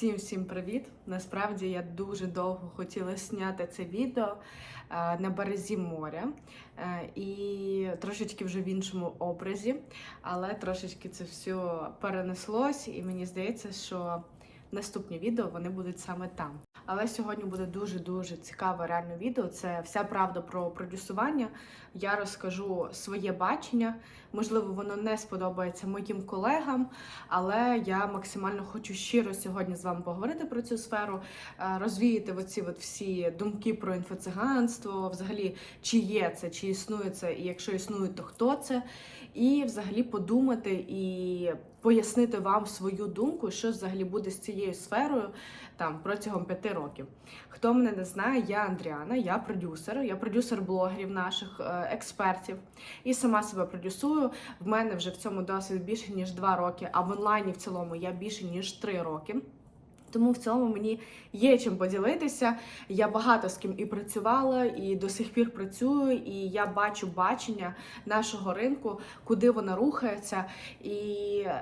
Всім всім привіт! Насправді я дуже довго хотіла зняти це відео е, на березі моря е, і трошечки вже в іншому образі, але трошечки це все перенеслось, і мені здається, що наступні відео вони будуть саме там. Але сьогодні буде дуже дуже цікаве реально відео. Це вся правда про продюсування. Я розкажу своє бачення. Можливо, воно не сподобається моїм колегам, але я максимально хочу щиро сьогодні з вами поговорити про цю сферу, е, розвіяти оці от всі думки про інфоциганство, взагалі, чи є це, чи існує це, і якщо існує, то хто це, і взагалі подумати і пояснити вам свою думку, що взагалі буде з цією сферою там протягом п'яти років. Хто мене не знає, я Андріана, я продюсер, я продюсер блогерів наших е, експертів і сама себе продюсую. В мене вже в цьому досвід більше ніж два роки, а в онлайні в цілому я більше ніж три роки. Тому в цьому мені є чим поділитися. Я багато з ким і працювала, і до сих пір працюю, і я бачу бачення нашого ринку, куди вона рухається. І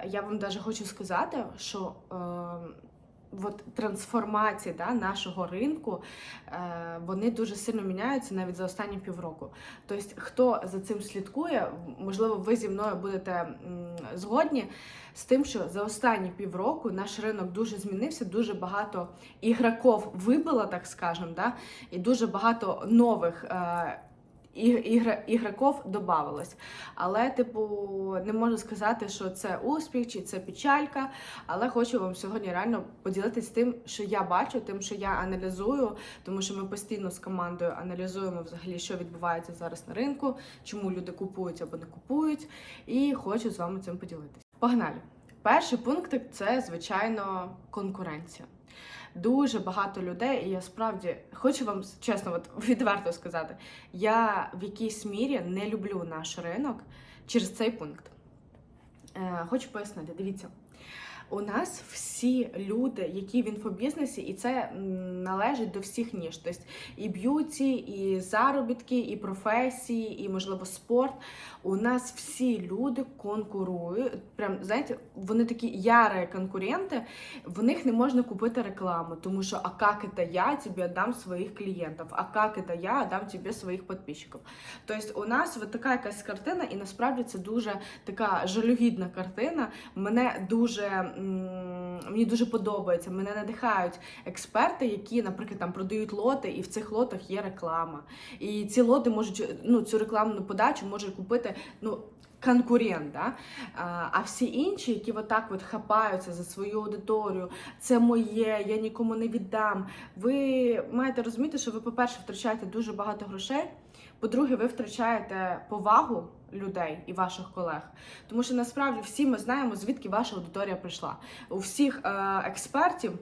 я вам навіть хочу сказати, що. Е, От трансформації да, нашого ринку е, вони дуже сильно міняються навіть за останні півроку. Тобто, хто за цим слідкує, можливо, ви зі мною будете згодні з тим, що за останні півроку наш ринок дуже змінився, дуже багато ігроків вибило, так скажемо, да, і дуже багато нових. Е, ігр, ігроків додавалось. Але, типу, не можу сказати, що це успіх чи це печалька. Але хочу вам сьогодні реально поділитися тим, що я бачу, тим, що я аналізую, тому що ми постійно з командою аналізуємо взагалі, що відбувається зараз на ринку, чому люди купують або не купують. І хочу з вами цим поділитися. Погнали! Перший пункт це, звичайно, конкуренція. Дуже багато людей, і я справді хочу вам чесно, от відверто сказати, я в якійсь мірі не люблю наш ринок через цей пункт. Е, Хочу пояснити, дивіться. У нас всі люди, які в інфобізнесі, і це належить до всіх ніж. Тобто і б'юті, і заробітки, і професії, і можливо спорт. У нас всі люди конкурують. Прям знаєте, вони такі ярі конкуренти, в них не можна купити рекламу, тому що а как это я тобі дам своїх клієнтів, а как это я дам тобі своїх підписчиків. Тобто у нас от така якась картина, і насправді це дуже така жалюгідна картина. Мене дуже мені дуже подобається. Мене надихають експерти, які, наприклад, там продають лоти, і в цих лотах є реклама. І ці лоти можуть ну цю рекламну подачу може купити ну. Конкурент, да? а всі інші, які отак от хапаються за свою аудиторію, це моє, я нікому не віддам. Ви маєте розуміти, що ви, по-перше, втрачаєте дуже багато грошей. По-друге, ви втрачаєте повагу людей і ваших колег. Тому що насправді всі ми знаємо, звідки ваша аудиторія прийшла. У всіх е експертів.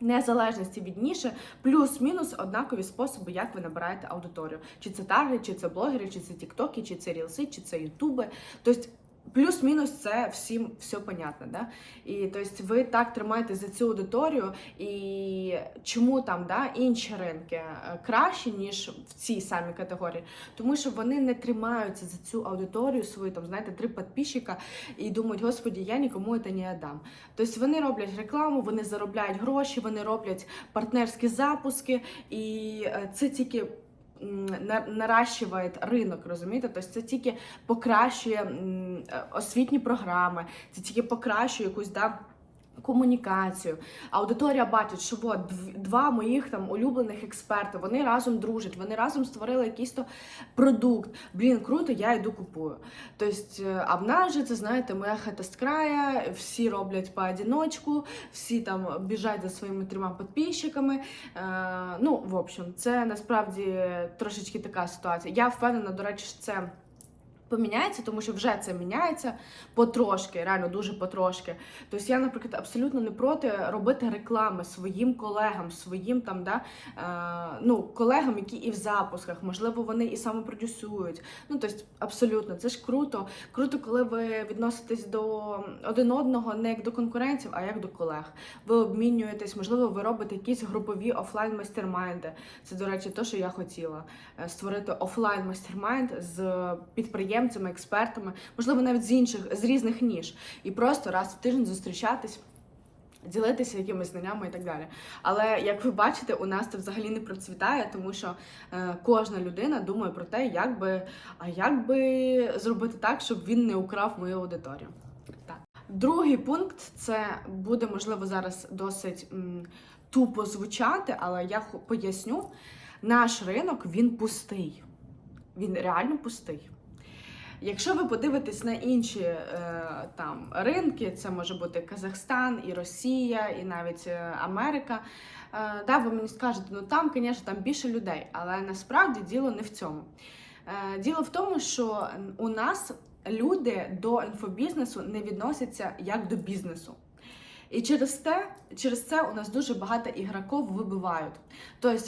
Незалежності від ніші, плюс-мінус однакові способи, як ви набираєте аудиторію. Чи це таргет, чи це блогери, чи це тіктоки, чи це рілси, чи це ютуби. Тобто Плюс-мінус це всім все понятно, да? І тобто ви так тримаєте за цю аудиторію, і чому там да, інші ринки е, кращі, ніж в цій самій категорії? Тому що вони не тримаються за цю аудиторію свою, там, знаєте, три підписчика і думають, господі, я нікому це не дам. Тобто вони роблять рекламу, вони заробляють гроші, вони роблять партнерські запуски, і е, це тільки наращує ринок, розумієте? Тобто це тільки покращує освітні програми, це тільки покращує якусь да. Комунікацію, аудиторія бачить, що от два моїх там улюблених експерти, вони разом дружать, вони разом створили якийсь то продукт. Блін, круто, я йду купую. Тобто, а в нас же це знаєте, хата з края, всі роблять по одиночку, всі там біжать за своїми трьома підписчиками. Е, ну, в общем, це насправді трошечки така ситуація. Я впевнена, до речі, що це поміняється, тому що вже це міняється потрошки, реально дуже потрошки. Тобто я, наприклад, абсолютно не проти робити реклами своїм колегам, своїм там, да, е, ну, колегам, які і в запусках, можливо, вони і самопродюсують. Ну, тобто, абсолютно, це ж круто. Круто, коли ви відноситесь до один одного не як до конкурентів, а як до колег. Ви обмінюєтесь, можливо, ви робите якісь групові офлайн майстермайнди. Це, до речі, те, що я хотіла е, створити офлайн майстермайнд з підприємством підприємцями, експертами, можливо, навіть з інших з різних ніж, і просто раз в тиждень зустрічатись. Ділитися якимись знаннями і так далі. Але як ви бачите, у нас це взагалі не процвітає, тому що е, кожна людина думає про те, як би, а як би зробити так, щоб він не украв мою аудиторію. Так. Другий пункт це буде можливо зараз досить м, тупо звучати, але я поясню. Наш ринок він пустий. Він реально пустий. Якщо ви подивитесь на інші е, там ринки, це може бути Казахстан, і Росія, і навіть е, Америка. Е, да, ви мені скажете, ну там, звісно, там більше людей, але насправді діло не в цьому. Е, діло в тому, що у нас люди до інфобізнесу не відносяться як до бізнесу. І через те, через це у нас дуже багато ігроків вибивають. Тобто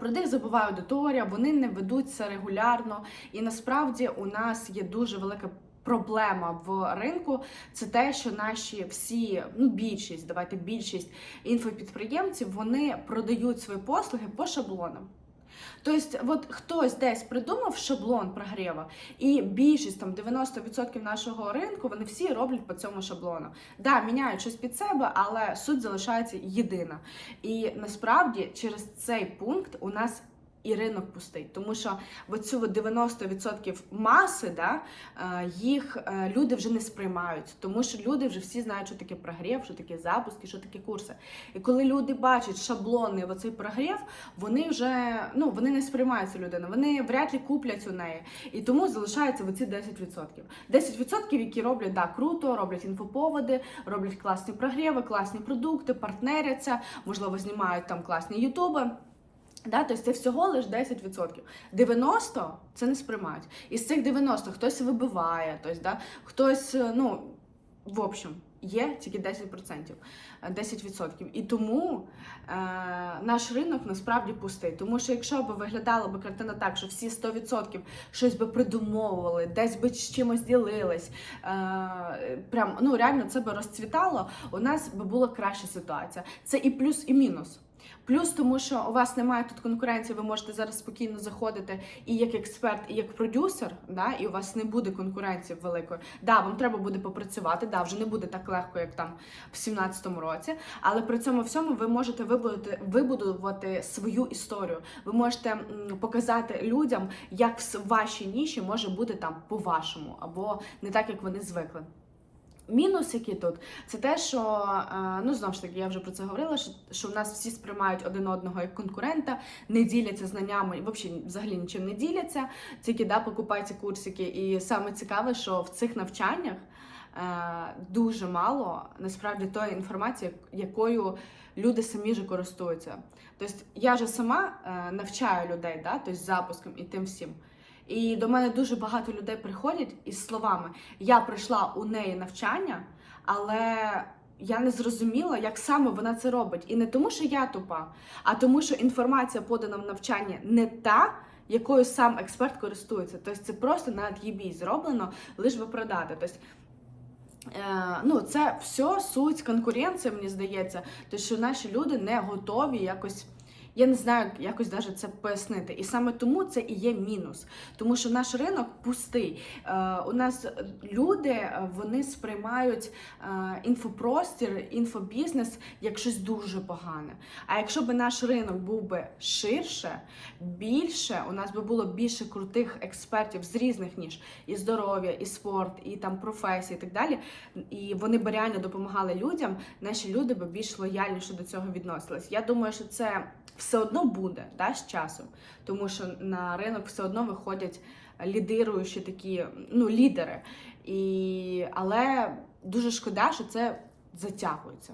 про них забуває аудиторія, вони не ведуться регулярно. І насправді у нас є дуже велика проблема в ринку. Це те, що наші всі, ну більшість, давайте більшість інфопідприємців, вони продають свої послуги по шаблонам. Тобто, от хтось десь придумав шаблон прогріва, і більшість там 90% нашого ринку вони всі роблять по цьому шаблону. Да, міняють щось під себе, але суть залишається єдина. І насправді через цей пункт у нас. І ринок пустий, тому що оцю от 90% маси, да, е, їх е, люди вже не сприймають, тому що люди вже всі знають, що таке прогрів, що таке запуски, що таке курси. І коли люди бачать шаблонний оцей прогрів, вони вже ну вони не сприймають цю людину, вони вряд ли куплять у неї. І тому залишаються оці 10%. 10%, які роблять да, круто, роблять інфоповоди, роблять класні прогріви, класні продукти, партнеряться, можливо, знімають там класні ютуби. Да, тобто це всього лише 10%. 90% це не сприймають. Із цих 90 хтось вибиває, тобто, да, хтось, е, ну, в общем, є тільки 10%. е, 10%. І тому е, наш ринок насправді пустий. Тому що якщо б виглядала б картина так, що всі 100% щось би придумовували, десь би з чимось ділились, е, прям ну реально це би розцвітало, у нас би була краща ситуація. Це і плюс, і мінус. Плюс, тому що у вас немає тут конкуренції, ви можете зараз спокійно заходити і як експерт, і як продюсер, да, і у вас не буде конкуренції великої. Да, вам треба буде попрацювати, да, вже не буде так легко, як там в 17-му році. Але при цьому всьому ви можете вибудувати, вибудувати свою історію. Ви можете показати людям, як в вашій ніші може бути там по-вашому, або не так, як вони звикли. Мінус, який тут, це те, що е, ну знову ж таки, я вже про це говорила. Що, що в нас всі сприймають один одного як конкурента, не діляться знаннями взагалі, взагалі нічим не діляться. Тільки да, покупають ці курсики. І саме цікаве, що в цих навчаннях е, дуже мало насправді тої інформації, якою люди самі же користуються. Тобто я же сама е, навчаю людей, да, тобто запуском і тим всім. І до мене дуже багато людей приходять із словами: я прийшла у неї навчання, але я не зрозуміла, як саме вона це робить. І не тому, що я тупа, а тому, що інформація подана в навчанні не та. Якою сам експерт користується, тобто це просто на від'їбій зроблено, лише би продати. Тобто, е, ну це все суть конкуренції, мені здається, тобто, що наші люди не готові якось. Я не знаю, якось даже це пояснити. І саме тому це і є мінус. Тому що наш ринок пустий. Е, у нас люди е, вони сприймають е, інфопростір, інфобізнес як щось дуже погане. А якщо б наш ринок був би ширше, більше, у нас би було більше крутих експертів з різних ніж і здоров'я, і спорт, і там професії, і так далі. І вони б реально допомагали людям. Наші люди б більш лояльніше до цього відносились. Я думаю, що це все одно буде да, з часом, тому що на ринок все одно виходять лідируючі такі ну, лідери. І... Але дуже шкода, що це затягується.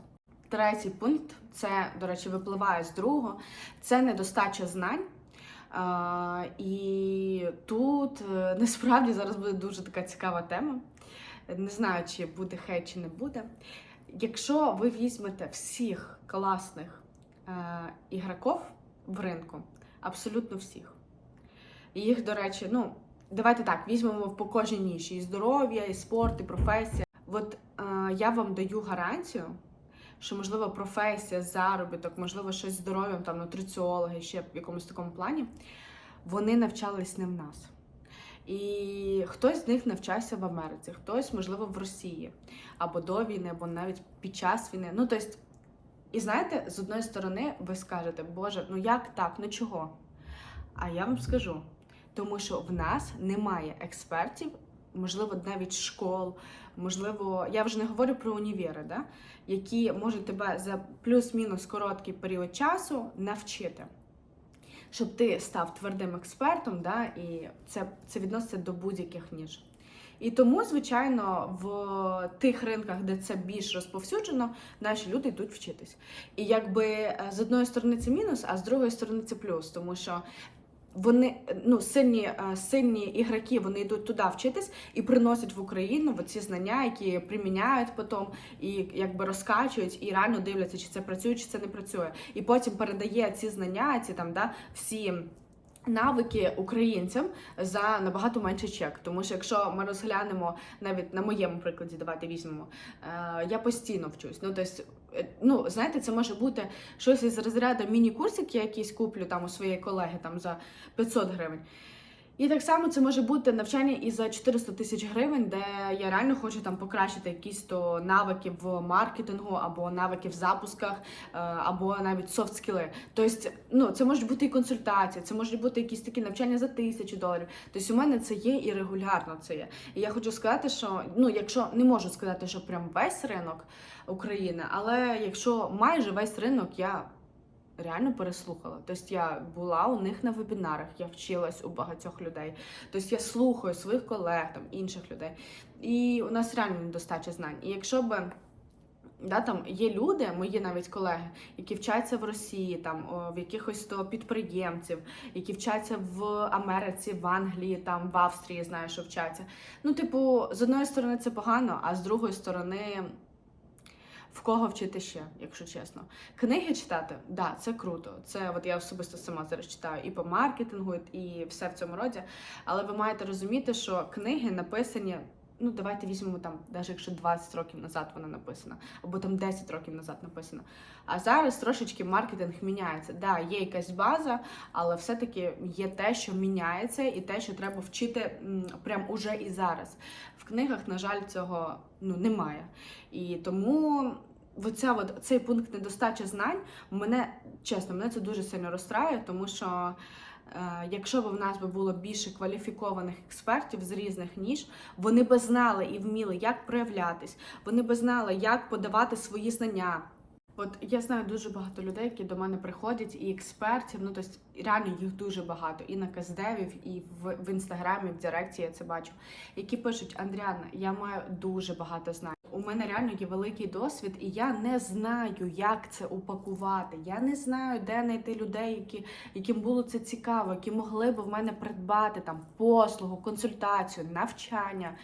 Третій пункт це, до речі, випливає з другого, це недостача знань. А, і тут е, насправді зараз буде дуже така цікава тема. Не знаю, чи буде хейт, чи не буде. Якщо ви візьмете всіх класних е, ігроків в ринку, абсолютно всіх. Їх, до речі, ну, давайте так, візьмемо по кожній ніші: і здоров'я, і спорт, і професія. От е, я вам даю гарантію, що, можливо, професія, заробіток, можливо, щось здоров'ям, там нутриціологи, ще в якомусь такому плані, вони навчались не в нас. І хтось з них навчався в Америці, хтось, можливо, в Росії або до війни, або навіть під час війни. Ну, тобто, і знаєте, з одної сторони, ви скажете, Боже, ну як так? Ну чого? А я вам скажу, тому що в нас немає експертів, можливо, навіть школ, можливо, я вже не говорю про універи, да? які можуть тебе за плюс-мінус короткий період часу навчити. Щоб ти став твердим експертом, да, і це, це відноситься до будь-яких ніж. І тому, звичайно, в тих ринках, де це більш розповсюджено, наші люди йдуть вчитись. І якби е, з одної сторони це мінус, а з другої сторони це плюс, тому що вони ну сильні, е, сильні ігроки, вони йдуть туди вчитись і приносять в Україну ці знання, які приміняють потім і якби розкачують, і реально дивляться, чи це працює, чи це не працює. І потім передає ці знання, ці там да всі. Навики українцям за набагато менший чек. Тому що якщо ми розглянемо навіть на моєму прикладі, давайте візьмемо. Е, я постійно вчусь. Ну тобто, е, ну знаєте, це може бути щось із розряду міні-курсики, якісь куплю там у своєї колеги там за 500 гривень. І так само це може бути навчання і за 400 тисяч гривень, де я реально хочу там покращити якісь то навики в маркетингу, або навики в запусках, е, або навіть софт скіли. Тобто, ну це може бути і консультація, це може бути якісь такі навчання за тисячу доларів. Тобто у мене це є і регулярно це є. І я хочу сказати, що ну, якщо не можу сказати, що прям весь ринок України, але якщо майже весь ринок я реально переслухала. Тобто я була у них на вебінарах, я вчилась у багатьох людей. Тобто я слухаю своїх колег, там інших людей. І у нас реально недостача знань. І якщо би. Да, там є люди, мої навіть колеги, які вчаться в Росії, там в якихось то підприємців, які вчаться в Америці, в Англії, там в Австрії, знаю, що вчаться. Ну, типу, з одної сторони це погано, а з другої сторони в кого вчити ще, якщо чесно. Книги читати, да, це круто. Це от я особисто сама зараз читаю і по маркетингу, і все в цьому роді. Але ви маєте розуміти, що книги написані. Ну, давайте візьмемо там, навіть якщо 20 років назад вона написана, або там 10 років назад написана. А зараз трошечки маркетинг міняється. Да, є якась база, але все-таки є те, що міняється, і те, що треба вчити прям уже і зараз. В книгах, на жаль, цього ну, немає. І тому оця от, цей пункт недостачі знань мене чесно, мене це дуже сильно розстраює, тому що. Е, Якщо б в нас було більше кваліфікованих експертів з різних ніж, вони би знали і вміли, як проявлятись, вони би знали, як подавати свої знання. От я знаю дуже багато людей, які до мене приходять, і експертів, ну тобто реально їх дуже багато, і на каздевів, і в, в інстаграмі, в Директі я це бачу, які пишуть: Андріана, я маю дуже багато знань. У мене реально є великий досвід, і я не знаю, як це упакувати. Я не знаю, де знайти людей, які, яким було це цікаво, які могли б в мене придбати там послугу, консультацію, навчання.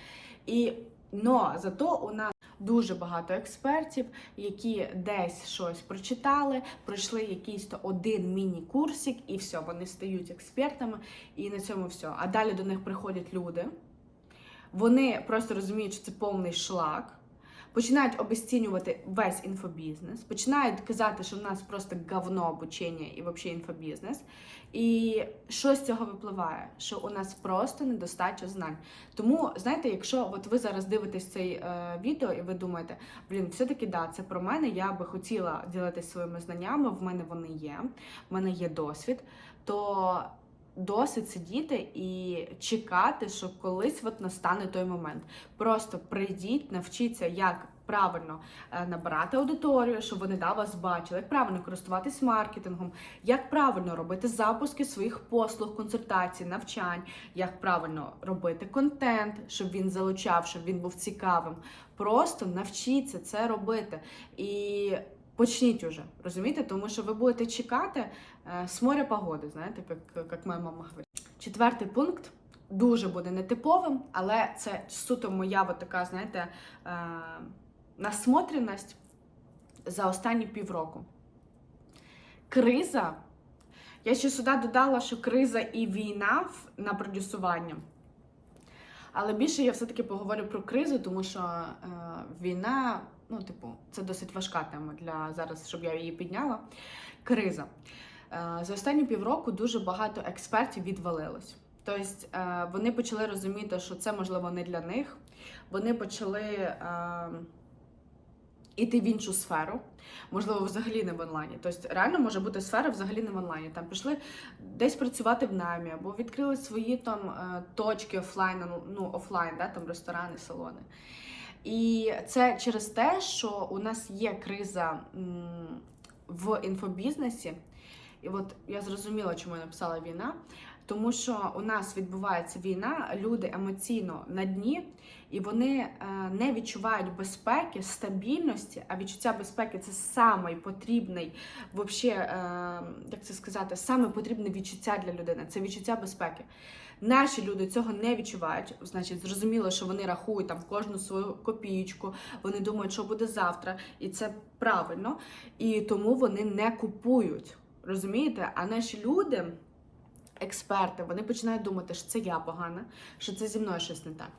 І но зато у нас дуже багато експертів, які десь щось прочитали, пройшли якийсь то один міні-курсик, і все, вони стають експертами, і на цьому все. А далі до них приходять люди. Вони просто розуміють, що це повний шлак. Починають обесцінювати весь інфобізнес, починають казати, що в нас просто говно обучення і взагалі інфобізнес. І що з цього випливає? Що у нас просто недостача знань. Тому, знаєте, якщо от ви зараз дивитесь цей е, відео і ви думаєте, блін, все-таки да, це про мене, я би хотіла ділитися своїми знаннями, в мене вони є, в мене є досвід, то досить сидіти і чекати, що колись от настане той момент. Просто прийдіть, навчіться, як правильно е, набирати аудиторію, щоб вони да, вас бачили, як правильно користуватись маркетингом, як правильно робити запуски своїх послуг, консультацій, навчань, як правильно робити контент, щоб він залучав, щоб він був цікавим. Просто навчіться це робити. І Почніть уже, розумієте? Тому що ви будете чекати е, з моря погоди, знаєте, як, як моя мама говорить. Четвертий пункт дуже буде нетиповим, але це суто моя от така, знаєте, е, насмотреність за останні півроку. Криза. Я ще сюди додала, що криза і війна на продюсування. Але більше я все-таки поговорю про кризу, тому що е, війна, ну, типу, це досить важка тема для зараз, щоб я її підняла. Криза. Е, за останні півроку дуже багато експертів відвалилось. Тобто е, вони почали розуміти, що це можливо не для них. Вони почали е, іти в іншу сферу, можливо, взагалі не в онлайні. Тобто, реально може бути сфера взагалі не в онлайні. Там пішли десь працювати в намі, або відкрили свої там е, точки офлайн, ну офлайн, да, там ресторани, салони. І це через те, що у нас є криза в інфобізнесі. І от я зрозуміла, чому я написала війна. Тому що у нас відбувається війна, люди емоційно на дні, і вони е, не відчувають безпеки, стабільності. А відчуття безпеки це самий потрібний, вообще, е, як це сказати, саме потрібне відчуття для людини. Це відчуття безпеки. Наші люди цього не відчувають. Значить, зрозуміло, що вони рахують там кожну свою копійку, вони думають, що буде завтра, і це правильно. І тому вони не купують. Розумієте? А наші люди, експерти, вони починають думати, що це я погана, що це зі мною щось не так.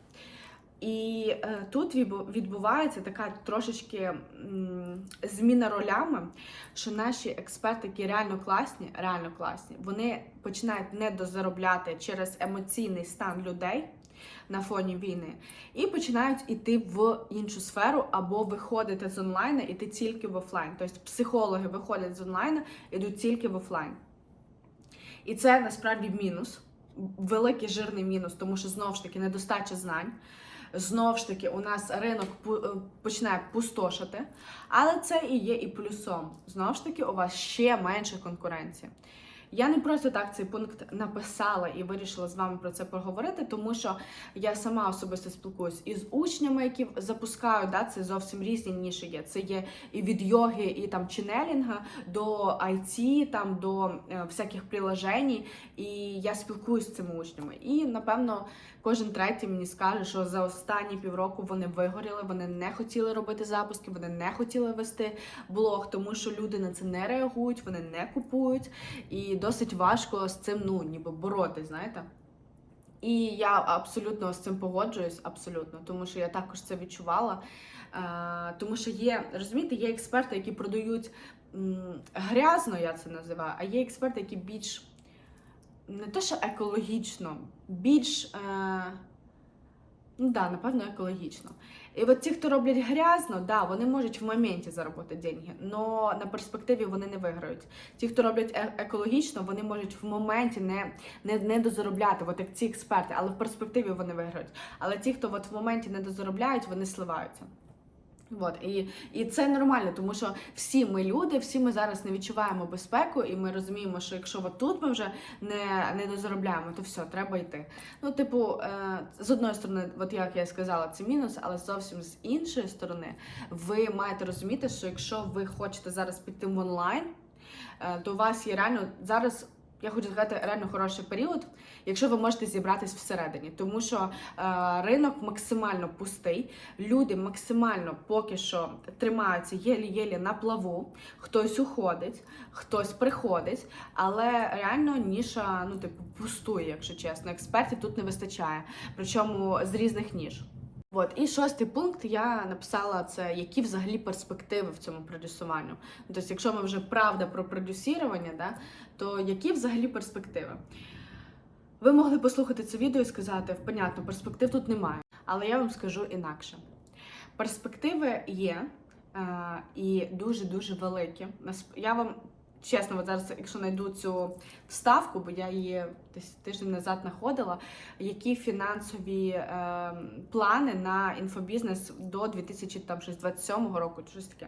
І е, тут відбувається така трошечки зміна ролями, що наші експерти, які реально класні, реально класні, вони починають недозаробляти через емоційний стан людей на фоні війни, і починають іти в іншу сферу або виходити з онлайну, іти тільки в офлайн. Тобто психологи виходять з онлайну, ідуть тільки в офлайн. І це насправді мінус, великий жирний мінус, тому що знову ж таки недостача знань. Знову ж таки, у нас ринок е, починає пустошити, але це і є і плюсом. Знову ж таки, у вас ще менше конкуренції. Я не просто так цей пункт написала і вирішила з вами про це поговорити, тому що я сама особисто спілкуюсь із учнями, які запускають, да, це зовсім різні ніші є. Це є і від йоги, і там ченелінга до IT, там до е, всяких приложень. І я спілкуюсь з цими учнями. І напевно кожен третій мені скаже, що за останні півроку вони вигоріли, вони не хотіли робити запуски, вони не хотіли вести блог, тому що люди на це не реагують, вони не купують, і досить важко з цим ну ніби боротись, знаєте. І я абсолютно з цим погоджуюсь, абсолютно, тому що я також це відчувала. Е, тому що є, розумієте, є експерти, які продають грязно, я це називаю, а є експерти, які більш не те, що екологічно, більш, е, ну да, напевно, екологічно. І от ті, хто роблять грязно, да, вони можуть в моменті заробити деньги, але на перспективі вони не виграють. Ті, хто роблять е- екологічно, вони можуть в моменті не, не, не дозаробляти, от як ці експерти, але в перспективі вони виграють. Але ті, хто от в моменті не дозаробляють, вони сливаються. От, і, і це нормально, тому що всі ми люди, всі ми зараз не відчуваємо безпеку, і ми розуміємо, що якщо от тут ми вже не, не дозаробляємо, то все, треба йти. Ну, типу, е, з одної сторони, от як я сказала, це мінус, але зовсім з іншої сторони, ви маєте розуміти, що якщо ви хочете зараз піти в онлайн, е, то у вас є реально зараз. Я хочу сказати, реально хороший період, якщо ви можете зібратись всередині, тому що е, ринок максимально пустий, люди максимально поки що тримаються єлі-єлі на плаву. Хтось уходить, хтось приходить, але реально ніша, ну типу, пустує, якщо чесно. Експертів тут не вистачає, причому з різних ніж. От і шостий пункт я написала це, які взагалі перспективи в цьому продюсуванню. Тобто, якщо ми вже правда про продюсірування, да, то які взагалі перспективи? Ви могли послухати це відео і сказати, понятно, перспектив тут немає. Але я вам скажу інакше. Перспективи є е, і дуже-дуже великі. Нас- Я вам чесно, от зараз, якщо знайду цю вставку, бо я її десь тиждень назад знаходила, які фінансові е, плани на інфобізнес до 2027 року, щось таке.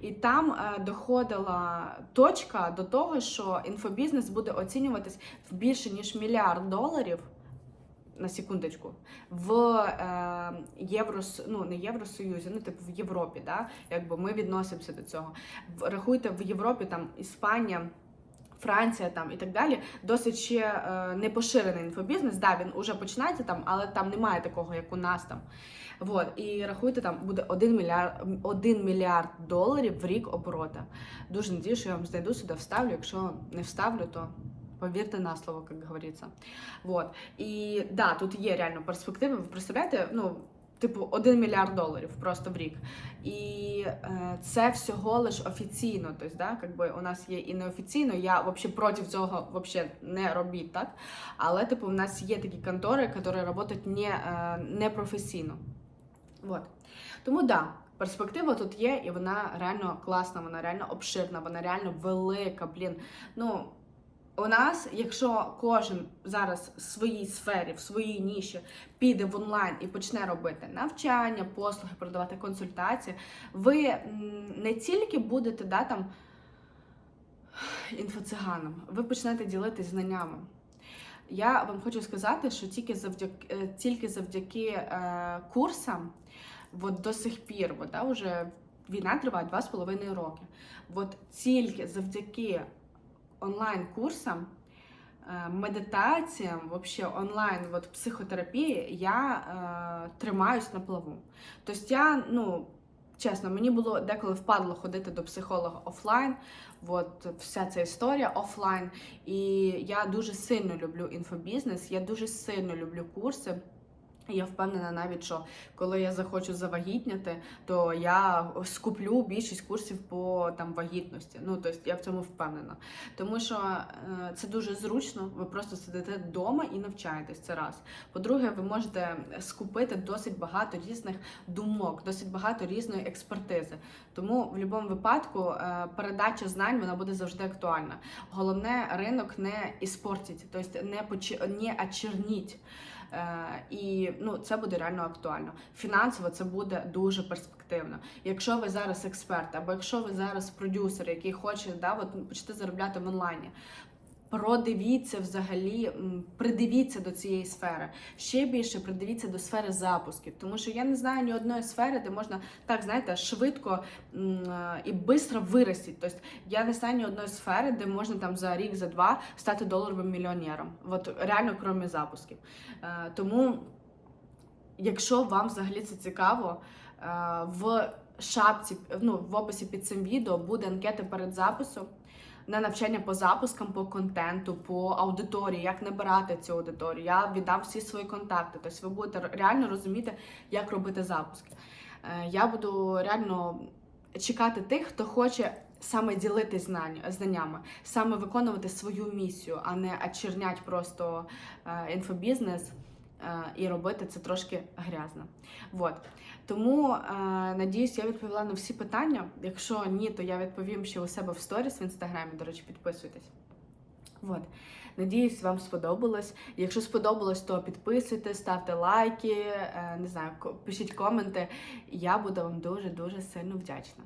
І там е, доходила точка до того, що інфобізнес буде оцінюватись в більше ніж мільярд доларів. На секундочку, в е, Євро, ну не Євросоюзі, ну типу в Європі, да? якби ми відносимося до цього. Рахуйте в Європі там Іспанія. Франція там і так далі досить ще е, не поширений інфобізнес. Да, він уже починається там, але там немає такого, як у нас там. Вот. І рахуйте, там буде 1 мільярд, 1 мільярд доларів в рік оборота. Дуже надію, що я вам знайду сюди, вставлю. Якщо не вставлю, то повірте на слово, як говориться. Вот. І да, тут є реально перспективи. Ви представляєте, ну. типу 1 мільярд доларів просто в рік. І е, це всього лиш офіційно. Тобто, да, якби у нас є і неофіційно. Я взагалі проти цього вообще не робіть, так? Але типу, у нас є такі контори, які працюють не, е, непрофесійно. Вот. Тому да, перспектива тут є, і вона реально класна, вона реально обширна, вона реально велика. Блін. Ну, у нас, якщо кожен зараз в своїй сфері, в своїй ніші піде в онлайн і почне робити навчання, послуги, продавати консультації, ви не тільки будете да, там, інфоциганом, ви почнете ділитись знаннями. Я вам хочу сказати, що тільки завдяки, е, тільки завдяки е, курсам, от до сих пір, от, да, вже війна триває два з половиною роки. От тільки завдяки онлайн-курсам, е, медитаціям, вообще онлайн от, психотерапії, я е, тримаюсь на плаву. Тобто я, ну, чесно, мені було деколи впадло ходити до психолога офлайн, от вся ця історія офлайн. І я дуже сильно люблю інфобізнес, я дуже сильно люблю курси. Я впевнена навіть, що коли я захочу завагітняти, то я скуплю більшість курсів по там вагітності. Ну тобто я в цьому впевнена. Тому що е, це дуже зручно. Ви просто сидите вдома і навчаєтесь. Це раз. По-друге, ви можете скупити досить багато різних думок, досить багато різної експертизи. Тому в будь-якому випадку е, передача знань вона буде завжди актуальна. Головне, ринок не іспортіть, тобто не поч... не очерніть. Е, і ну це буде реально актуально. Фінансово це буде дуже перспективно. Якщо ви зараз експерт, або якщо ви зараз продюсер, який хоче да, от, почати заробляти в онлайні. Продивіться взагалі, придивіться до цієї сфери. Ще більше придивіться до сфери запусків, тому що я не знаю ні одної сфери, де можна так знаєте швидко е, і швидко вирости. Тобто я не знаю ні одної сфери, де можна там за рік, за два стати доларовим мільйонером. От реально, крім запусків. Е, Тому, якщо вам взагалі це цікаво, е, в шапці, ну в описі під цим відео буде анкета перед записом на навчання по запускам, по контенту, по аудиторії, як набирати цю аудиторію. Я віддам всі свої контакти. Тобто ви будете реально розуміти, як робити запуски. Е, Я буду реально чекати тих, хто хоче саме ділитись знань, знаннями, саме виконувати свою місію, а не очернять просто е, інфобізнес. Е, І робити це трошки грязно. Вот. Тому е, надіюсь, я відповіла на всі питання. Якщо ні, то я відповім ще у себе в сторіс в інстаграмі. До речі, підписуйтесь. Вот. Надіюсь, вам сподобалось. Якщо сподобалось, то підписуйтесь, ставте лайки, е, не знаю, пишіть коменти. Я буду вам дуже дуже сильно вдячна.